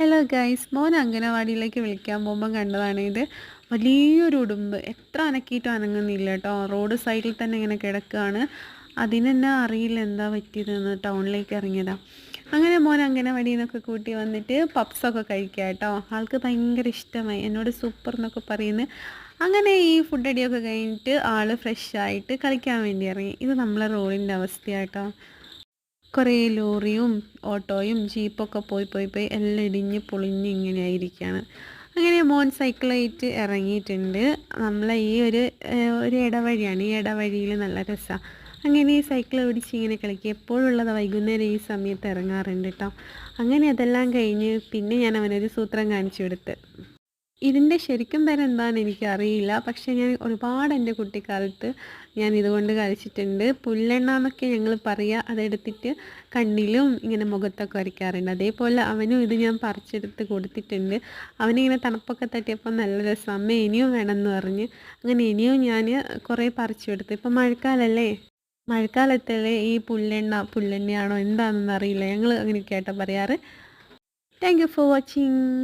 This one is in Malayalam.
ഹലോ ഗൈസ് മോൻ അംഗനവാടിയിലേക്ക് വിളിക്കാൻ പോകുമ്പോൾ കണ്ടതാണ് ഇത്. വലിയൊരു ഉടുമ്പ്. എത്ര അനക്കിയിട്ടും അനങ്ങുന്നില്ല കേട്ടോ. റോഡ് സൈഡിൽ തന്നെ ഇങ്ങനെ കിടക്കുകയാണ്. അതിനെന്നെ അറിയില്ല എന്താ പറ്റിയതെന്ന് ടൗണിലേക്ക് ഇറങ്ങിയതാണ് അങ്ങനെ മോൻ അംഗനവാടിയിൽ നിന്നൊക്കെ കൂട്ടി വന്നിട്ട് പപ്സൊക്കെ കഴിക്കുക കേട്ടോ. ആൾക്ക് ഭയങ്കര ഇഷ്ടമായി. എന്നോട് സൂപ്പർ എന്നൊക്കെ പറയുന്നത് അങ്ങനെ ഈ ഫുഡ് അടിയൊക്കെ കഴിഞ്ഞിട്ട് ആൾ ഫ്രഷ് ആയിട്ട് കളിക്കാൻ വേണ്ടി ഇറങ്ങി. ഇത് നമ്മളെ റോഡിന്റെ അവസ്ഥയാട്ടോ കുറേ ലോറിയും ഓട്ടോയും ജീപ്പൊക്കെ പോയി പോയി പോയി എല്ലാം ഇടിഞ്ഞ് പൊളിഞ്ഞ് ഇങ്ങനെ ആയിരിക്കുകയാണ് അങ്ങനെ മോൻ സൈക്കിളായിട്ട് ഇറങ്ങിയിട്ടുണ്ട്. നമ്മളെ ഈ ഒരു ഒരു ഇടവഴിയാണ്. ഈ ഇടവഴിയിൽ നല്ല രസമാണ് അങ്ങനെ ഈ സൈക്കിൾ ഓടിച്ച് ഇങ്ങനെ കളിക്കുക എപ്പോഴുള്ളത് വൈകുന്നേരം ഈ സമയത്ത് ഇറങ്ങാറുണ്ട് കേട്ടോ അങ്ങനെ അതെല്ലാം കഴിഞ്ഞ് പിന്നെ ഞാൻ അവനൊരു സൂത്രം കാണിച്ചു കൊടുത്ത്. ഇതിന്റെ ശരിക്കും തരം എന്താണെന്ന് എനിക്കറിയില്ല. പക്ഷേ ഞാൻ ഒരുപാട് എന്റെ കുട്ടിക്കാലത്ത് ഞാൻ ഇതുകൊണ്ട് കഴിച്ചിട്ടുണ്ട്. പുല്ലെണ്ണ എന്നൊക്കെ ഞങ്ങൾ പറയുക അതെടുത്തിട്ട് കണ്ണിലും ഇങ്ങനെ മുഖത്തൊക്കെ വരയ്ക്കാറുണ്ട്. അതേപോലെ അവനും ഇത് ഞാൻ പറിച്ചെടുത്ത് കൊടുത്തിട്ടുണ്ട്. അവനിങ്ങനെ തണുപ്പൊക്കെ തട്ടിയപ്പോൾ നല്ല രസം. അമ്മ ഇനിയും വേണമെന്ന് പറഞ്ഞ് അങ്ങനെ ഇനിയും ഞാൻ കുറേ പറിച്ചു കൊടുത്തു ഇപ്പം മഴക്കാലല്ലേ? മഴക്കാലത്തല്ലേ ഈ പുല്ലെണ്ണ പുല്ലെണ്ണയാണോ എന്താണെന്ന് അറിയില്ല ഞങ്ങൾ അങ്ങനെ കേട്ടോ പറയാറ്. Thank you for watching